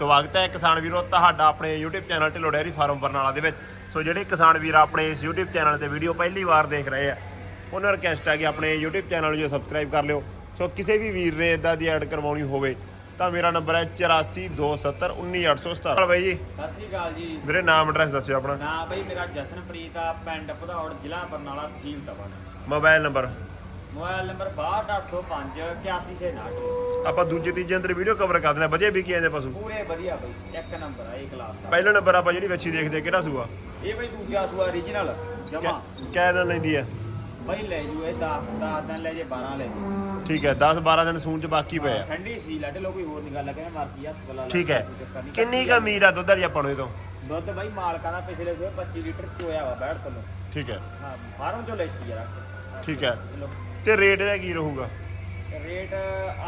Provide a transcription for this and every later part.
ਸਵਾਗਤ ਹੈ ਕਿਸਾਨ ਵੀਰੋ ਤੁਹਾਡਾ ਆਪਣੇ YouTube channel Dhillon dairy farm Barnala ਦੇ ਵਿੱਚ। ਸੋ ਜਿਹੜੇ ਕਿਸਾਨ ਵੀਰ ਆਪਣੇ ਇਸ YouTube ਚੈਨਲ ਤੇ ਵੀਡੀਓ ਪਹਿਲੀ ਵਾਰ ਦੇਖ ਰਹੇ ਆ ਉਹਨਾਂ ਨੂੰ ਰਿਕਵੈਸਟ ਹੈ ਕਿ ਆਪਣੇ YouTube ਚੈਨਲ ਨੂੰ ਸਬਸਕ੍ਰਾਈਬ ਕਰ ਲਿਓ। ਸੋ ਕਿਸੇ ਵੀ ਵੀਰ ਨੇ ਇਦਾਂ ਦੀ ਐਡ ਕਰਵਾਉਣੀ ਹੋਵੇ ਤਾਂ ਮੇਰਾ ਨੰਬਰ ਹੈ 8427191817 ਬਾਈ ਜੀ ਸਤਿ ਸ੍ਰੀ ਅਕਾਲ ਜੀ। ਵੀਰੇ ਨਾਮ ਐਡਰੈਸ ਦੱਸਿਓ ਆਪਣਾ। ਨਾ ਬਈ ਮੇਰਾ ਜਸਨਪ੍ਰੀਤ ਆ ਪਿੰਡ ਭਦੌੜ ਜ਼ਿਲ੍ਹਾ ਬਰਨਾਲਾ ਤਹਿਸੀਲ ਤਵਨ ਮੋਬਾਈਲ ਨੰਬਰ ਮੋਬਾਈਲ ਨੰਬਰ 62805 8169 ਆਪਾਂ ਦੂਜੇ ਤੀਜੇ ਅੰਦਰ ਵੀਡੀਓ ਕਵਰ ਕਰ ਦਿੰਦੇ ਆ ਵਧੀਆ ਵਿਕੀ ਜਾਂਦੇ ਪਸ਼ੂ। ਪੂਰੇ ਵਧੀਆ ਬਈ ਇੱਕ ਨੰਬਰ ਆ ਇਹ ਕਲਾਸ ਦਾ। ਪਹਿਲਾ ਨੰਬਰ ਆਪਾਂ ਜਿਹੜੀ ਵੱਛੀ ਦੇਖਦੇ ਆ, ਕਿਹੜਾ ਸੂਆ? ਇਹ ਬਈ ਦੂਜਾ ਸੂਆ origignal ਜਮਾ। ਕਹਿ ਦਿਨ ਲੈਂਦੀ ਆ ਬਈ ਲੈ ਜੂ ਇਹ 10 10 ਦਿਨ ਲੈ ਜੇ 12 ਲੈ ਜੂ। ਠੀਕ ਹੈ 10 12 ਦਿਨ ਸੂਣ ਚ ਬਾਕੀ ਪਏ ਆ। ਠੰਡੀ ਸੀ ਲੱਟ ਲੋ ਕੋਈ ਹੋਰ ਨਹੀਂ ਗੱਲ ਕਹਿੰਦੇ ਮਰਜ਼ੀ ਹੱਥ ਬਲਾ ਠੀਕ ਹੈ। ਕਿੰਨੀ ਕੁ ਉਮੀਦ ਆ ਦੁੱਧ ਵਾਲੀ ਆਪਾਂ ਨੂੰ ਇਹ ਤੋਂ ਦੁੱਧ ਬਈ ਮਾਲਕਾਂ ਦਾ ਪਿਛਲੇ ਸੂਏ 25 ਲੀਟਰ ਚੋਇਆ ਵਾ ਬੈਠ ਤੋਂ ਠੀਕ ਹੈ। ਹਾਂ ਫਾਰਮ ਚੋਂ ਲੈਤੀ ਯਾਰ ਠੀਕ ਹੈ। ਤੇ ਰੇਟ ਇਹਦਾ ਕੀ ਰਹੂਗਾ? ਰੇਟ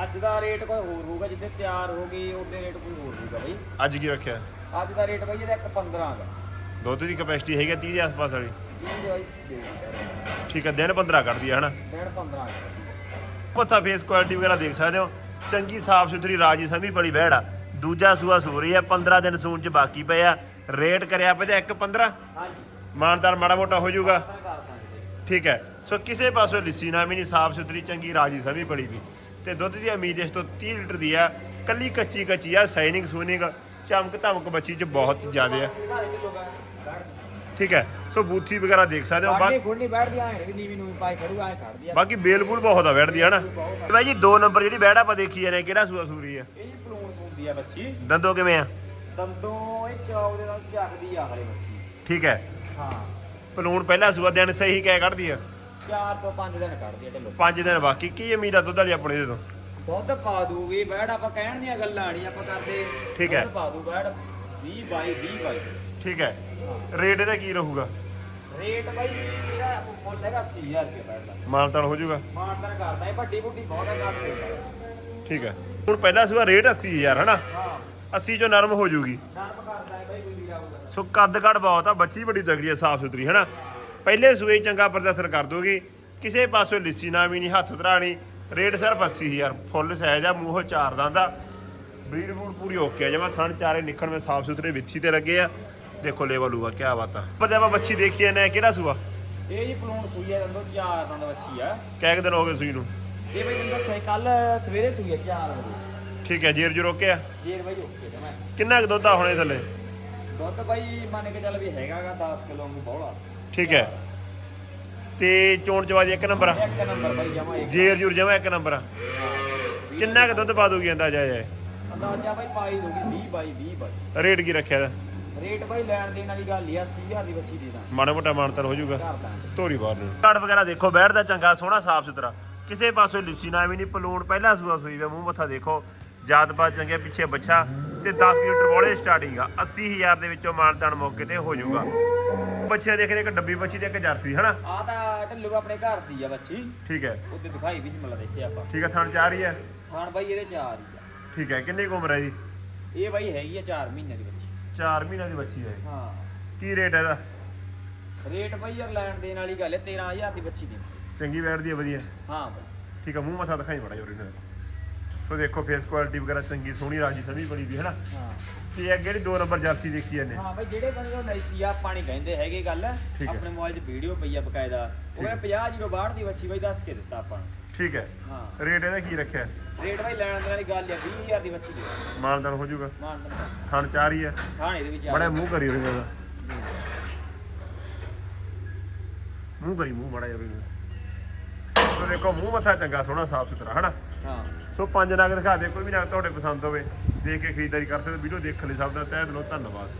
ਅੱਜ ਦਾ ਰੇਟ ਕੋਈ ਹੋਰ ਹੋਊਗਾ ਜਿੱਦੇ ਤਿਆਰ ਹੋ ਗਈ ਉਹਦੇ ਰੇਟ ਕੋਈ ਹੋਰ ਹੋਊਗਾ ਬਈ। ਅੱਜ ਕੀ ਰੱਖਿਆ? ਅੱਜ ਦਾ ਰੇਟ ਬਈ ਇਹਦਾ 1.15 ਦਾ। ਦੁੱਧ ਦੀ ਕਪੈਸਿਟੀ ਹੈਗੀ ਆ 30 ਦੇ ਆਸ-ਪਾਸ ਵਾਲੀ? ਦੇ ਠੀਕ ਹੈ ਦਿਨ 15 ਕੱਢਦੀ ਹੈ ਹਨਾ? ਡੇਢ 15 ਦਾ ਪੱਥਾ ਫੇਸ ਕੁਆਲਿਟੀ ਵਗੈਰਾ ਦੇਖ ਸਕਦੇ ਹੋ। ਚੰਗੀ ਸਾਫ਼ ਸੁਥਰੀ ਰਾਜੀ ਸਮੀ ਬੜੀ ਬਹਿੜ ਆ। ਦੂਜਾ ਸੂਆ ਸੂ ਰਹੀ ਆ 15 ਦਿਨ ਸੂਣ ਚ ਬਾਕੀ ਪਏ ਆ। ਰੇਟ ਕਰਿਆ ਪਿਆ 1.15 ਹਾਂਜੀ। ਮਾਨਦਾਰ ਮਾੜਾ ਮੋਟਾ ਹੋ ਜਾਊਗਾ। ਠੀਕ ਹੈ। ਸੋ ਕਿਸੇ ਪਾਸੋਂ ਲਿੱਸੀ ਨਾ ਵੀ ਨਹੀਂ ਸਾਫ਼ ਸੁਥਰੀ ਚੰਗੀ ਰਾਜੀ ਸਮੀ ਬੜੀ ਵੀ ਤੇ ਦੁੱਧ ਦੀ ਉਮੀਦ ਇਸ ਤੋਂ 30 ਲੀਟਰ ਦੀ ਆ। ਕੱਲੀ ਕੱਚੀ ਕੱਚੀ ਆ ਸਾਈਨਿੰਗ ਸੂਨਿੰਗ ਚਮਕ ਧਮਕ ਬੱਚੀ ਚ ਬਹੁਤ ਜ਼ਿਆਦਾ ਆ। ਬੈਠ ਠੀਕ ਹੈ ਸੋ ਬੂਥੀ ਵਗੈਰਾ ਦੇਖ ਸਕਦੇ ਹੋ ਬਾਕੀ ਗੁੰਡੀ ਬੈਠਦੀ ਆਂ ਵੀ ਨੀਵੀਂ ਨੂੰ ਪਾਈ ਖੜੂਗਾ ਐ ਖੜਦੀ ਆ। ਬਾਕੀ ਬੇਲਬੂਲ ਬਹੁਤ ਆ ਬੈਠਦੀ ਹੈ ਨਾ ਬਾਈ ਜੀ ਦੋ ਨੰਬਰ ਜਿਹੜੀ ਬੈੜ ਆਪਾਂ ਦੇਖੀ ਜਾਂਦੇ ਕਿਹੜਾ ਸੂਆ ਸੂਰੀ ਆ? ਇਹ ਜੀ ਪਲੂਣ ਹੁੰਦੀ ਆ ਬੱਚੀ। ਦੰਦੋ ਕਿਵੇਂ ਆ? ਦੰਦੋਂ ਇਹ ਚੌਕ ਦੇ ਨਾਲ ਝੱਕਦੀ ਆ ਹਲੇ ਬੱਚੀ। ਠੀਕ ਹੈ। ਹਾਂ। ਪਲੂਣ ਪਹਿਲਾ ਸੂਆ ਦਿਨ ਸਹੀ ਕਹਿ ਕੱਢਦੀ ਆ। 4 ਤੋਂ 5 ਦਿਨ ਕੱਢਦੀ ਆ ਢਿੱਲੋ। 5 ਦਿਨ ਬਾਕੀ ਕੀ ਉਮੀਦ ਆ ਦੁੱਧ ਵਾਲੀ ਆਪਣੇ ਇਹਦੇ ਤੋਂ? ਦੁੱਧ ਪਾ ਦੂਗੀ ਬੈੜ ਆਪਾਂ ਕਹਿਣ ਦੀਆਂ ਗੱਲਾਂ ਨਹੀਂ ਆਪਾਂ ਕਰਦੇ। ਠੀਕ ਹੈ। ਦੁੱਧ ਪਾ ਦੂ ਬੈੜ 20 22 20 22 ਠੀਕ ਹੈ। ਰੇਟ ਇਹਦਾ ਕੀ ਰਹੂਗਾ? ਰੇਟ ਬਾਈ ਇਹਦਾ ਮੁੱਲ ਹੈਗਾ 80000 ਰੁਪਏ ਬੈੜ ਦਾ। ਮਾਨਤਾਨ ਹੋ ਜਾਊਗਾ। ਮਾਰਦਨ ਕਰਦਾ ਇਹ ਵੱਡੀ ਬੁੱਢੀ ਬਹੁਤ ਹੈ ਦਿੰਦਾ। ਠੀਕ ਹੈ। ਹੁਣ ਪਹਿਲਾ ਸੂਆ ਰੇਟ 80000 ਹਨਾ? ਹਾਂ। 80 ਚੋਂ ਨਰਮ ਹੋ ਜਾਊਗੀ। ਨਰਮ ਕਰਦਾ ਹੈ ਬਾਈ ਵੀਰਾ ਹੋਊਗਾ ਸੋ ਕੱਦ ਕੱਦ ਬਹੁਤ ਆ ਬੱਚੀ ਬੜੀ ਤਗੜੀ ਆ ਸਾਫ਼ ਸੁਥਰੀ ਹਨਾ? ਪਹਿਲੇ ਸੂਏ ਚੰਗਾ ਪ੍ਰਦਰਸ਼ਨ ਕਰ ਦੋਗੀ। ਕਿਸੇ ਪਾਸੋਂ ਲਿੱਸੀ ਨਾ ਵੀ ਨਹੀਂ ਹੱਥ ਧਰਾਣੀ ਰੇਟ ਸਿਰਫ 80000 ਫੁੱਲ ਸਾਈਜ਼ ਆ ਮੂੰਹੋਂ ਚਾਰ ਦੰਦ ਆ। ਬਰੀਡ ਬੂਡ ਪੂਰੀ ਓਕੇ ਆ। ਜਮਾ ਥਣ ਚਾਰੇ ਨਿਕਣ ਵਿੱਚ ਸਾਫ਼ ਸੁਥਰੇ ਵਿੱਥੀ ਤੇ ਲੱਗੇ ਆ। ਦੇਖੋ ਲੈਵਲ ਹੋਊਗਾ ਕੀ ਬਾਤ ਆ। ਪਰ ਆਪਾਂ ਬੱਚੀ ਦੇਖੀ ਨੇ ਕਿਹੜਾ ਸੂਆ? ਇਹ ਜੀ ਪਲੂਣ ਸੂਈ ਹੈ ਦੰਦੋ ਚਾਰ ਦੰਦ ਬੱਚੀ ਆ। ਕਹਿ ਦਿਨ ਹੋ ਗਏ ਸੂਈ ਨੂੰ? ਇਹ ਬਾਈ ਦੰਦੋ ਸਹੀ ਕੱਲ ਸਵੇਰੇ ਸੂਈ ਹੈ 4 ਵਜੇ। ਠੀਕ ਹੈ ਜੀਰ ਜੂ ਓਕੇ ਆ ਜੇਰ ਬਾਈ ਓਕੇ ਤੇ ਮੈਂ ਕਿੰਨਾ ਕੁ ਦੁੱਧ ਆ ਹੁਣੇ ਥੱਲੇ? ਦੁੱਧ ਬਾਈ ਮੰਨ ਕੇ ਚੱਲ ਵੀ ਹੈਗਾਗਾ 10 ਕਿਲੋ ਨੂੰ ਬੌਲਾ ਠੀਕ ਹੈ। ਤੇ ਚੋਣ ਚਵਾਜੀ ਇੱਕ ਨੰਬਰ ਆ। ਇੱਕ ਨੰਬਰ ਬਾਈ ਜਮਾ ਇੱਕ। ਜੇਰ ਜੂਰ ਜਮਾ ਇੱਕ ਨੰਬਰ ਆ। ਕਿੰਨਾ ਕੁ ਦੁੱਧ ਪਾ ਦੂਗੀ ਅੰਦਾਜ਼ਾ ਜਾਏ ਅੰਦਾਜ਼ਾ ਬਾਈ ਪਾਈ ਦੋਗੀ 20 ਬਾਈ 20 ਬਾਈ। ਰੇਟ ਕੀ ਰੱਖਿਆ ਦਾ ਰੇਟ ਬਾਈ ਲੈਣ ਦੇਣ ਵਾਲੀ ਗੱਲ ਹੀ ਆ 80000 ਦੀ ਬੱਚੀ ਦੇ ਦਾਂ ਮਾੜਾ ਮੋਟਾ ਮਾਨਤਰ ਹੋ ਜਾਊਗਾ। ਧੋਰੀ ਬਾਹਰ ਨੂੰ। ਕਾਰਡ ਵਗੈਰਾ ਦੇਖੋ ਬੈਠਦਾ ਚੰਗਾ ਸੋਹਣਾ ਸਾਫ਼ ਸੁਥਰਾ। ਕਿਸੇ ਪਾਸੋਂ ਲਿੱਸੀ ਨਾ ਵੀ ਨਹੀਂ ਪਲੂਣ ਪਹਿਲਾ ਸੂਆ ਸੂਈ ਵੇ ਮੂੰਹ ਮੱਥਾ ਦੇਖੋ। ਜਾਤ ਪਾ ਚੰਗੇ ਪਿੱਛੇ ਬੱਚਾ। ਤੇ 10 ਲੀਟਰ ਬੋਲੇ ਸਟਾਰਟਿੰਗ ਆ। 80000 ਦੇ ਵਿੱਚੋਂ ਮਾਨਤਾਨ ਮੌਕੇ ਤੇ ਹੋ ਜਾਊਗਾ। ਬੱਚੇ ਦੇਖ ਰਹੇ ਇੱਕ ਡੱਬੀ ਬੱਚੀ ਤੇ ਇੱਕ ਜਰਸੀ ਹਨਾ? ਆ ਤਾਂ ਢਿੱਲੂ ਆਪਣੇ ਘਰ ਦੀ ਆ ਬੱਚੀ। ਠੀਕ ਹੈ। ਉਹਦੇ ਦਿਖਾਈ ਵੀ ਮਤਲਬ ਦੇਖਿਆ ਆਪਾਂ। ਠੀਕ ਹੈ ਥਣ ਚਾਹ ਰਹੀ ਹੈ? ਖਾਣ ਬਾਈ ਇਹਦੇ ਚਾਰ ਹੀ ਆ। ਠੀਕ ਹੈ ਕਿੰਨੀ ਕੁ ਉਮਰ ਹੈ ਜੀ? ਇਹ ਬਾਈ ਹੈਗੀ ਆ 4 ਮਹੀਨੇ ਦੀ ਬੱਚੀ। 4 ਮਹੀਨਿਆਂ ਦੀ ਬੱਚੀ ਹੈ। ਹਾਂ। ਕੀ ਰੇਟ ਹੈ ਇਹਦਾ? ਰੇਟ ਬਾਈ ਯਾਰ ਲੈਣ ਦੇਣ ਵਾਲੀ ਗੱਲ ਹੈ 13000 ਦੀ ਬੱਚੀ ਦੀ। ਚੰਗੀ ਬੈਠਦੀ ਹੈ ਵਧੀਆ। ਹਾਂ ਬਾਈ। ਠੀਕ ਹੈ ਮੂੰਹ ਮੱਥਾ ਦਿਖਾਈ ਬੜਾ ਜੋਰੀ ਨਾਲ ਸੋ ਦੇਖੋ ਫੇਸ ਕੁਆਲਿਟੀ ਵਗੈਰਾ ਚੰਗੀ ਸੋਹਣੀ ਰਾਜੀ ਸਭੀ ਬੜੀ ਦੀ ਹੈ ਨਾ ਹਾਂ। ਤੇ ਇਹ ਜਿਹੜੀ ਦੋ ਨੰਬਰ ਜਰਸੀ ਦੇਖੀ ਇਹਨੇ ਹਾਂ ਬਾਈ ਜਿਹੜੇ ਬੰਦੇ ਨੂੰ ਨੈਤੀ ਆ ਪਾਣੀ ਕਹਿੰਦੇ ਹੈਗੇ ਗੱਲ। ਠੀਕ ਹੈ। ਆਪਣੇ ਮੋਬਾਈਲ 'ਚ ਵੀਡੀਓ ਪਈ ਆ ਬਕਾਇਦਾ। ਉਹ ਹੈ। 50 ਜ਼ੀਰੋ ਬਾਹਰ ਦੀ ਬੱਚੀ ਬਾਈ ਦੱਸ ਕੇ ਦਿੱਤਾ ਆਪਾਂ। ਨੂੰ ਠੀਕ ਹੈ। ਹਾਂ। ਰੇਟ ਇਹਦਾ ਕੀ ਰੱਖਿਆ? ਰੇਟ ਬਾਈ ਲੈਣ ਦੇਣ ਵਾਲੀ ਗੱਲ ਆ 20000 ਦੀ ਬੱਚੀ ਦੇ। ਮਾਨਦਾਨ ਹੋ ਜਾਊਗਾ। ਮਾਨ ਥਣ ਚਾਹ ਰਹੀ ਹੈ। ਖਾਣੇ ਇਹਦੇ ਵਿੱਚ ਆ ਬੜਾ ਮੂੰਹ ਕਰੀ ਰਹੀ ਉਹਦਾ ਮੂੰਹ ਕਰੀ ਮੂੰਹ ਬੜਾ ਸੋ ਦੇਖੋ ਮੂੰਹ ਮੱਥਾ ਚੰਗਾ ਸੋਹਣਾ ਸਾਫ਼ ਸੁਥਰਾ ਹਨਾ? ਹਾਂ। ਸੋ ਪੰਜ ਨਗ ਦਿਖਾ ਦੇ ਕੋਈ ਵੀ ਨਗ ਤੁਹਾਡੇ ਪਸੰਦ ਹੋਵੇ, ਦੇਖ ਕੇ ਖਰੀਦਦਾਰੀ ਕਰ ਸਕਦੇ ਵੀਡੀਓ ਦੇਖਣ ਲਈ ਸਭ ਦਾ, ਤਹਿ ਦਿਲੋਂ ਧੰਨਵਾਦ।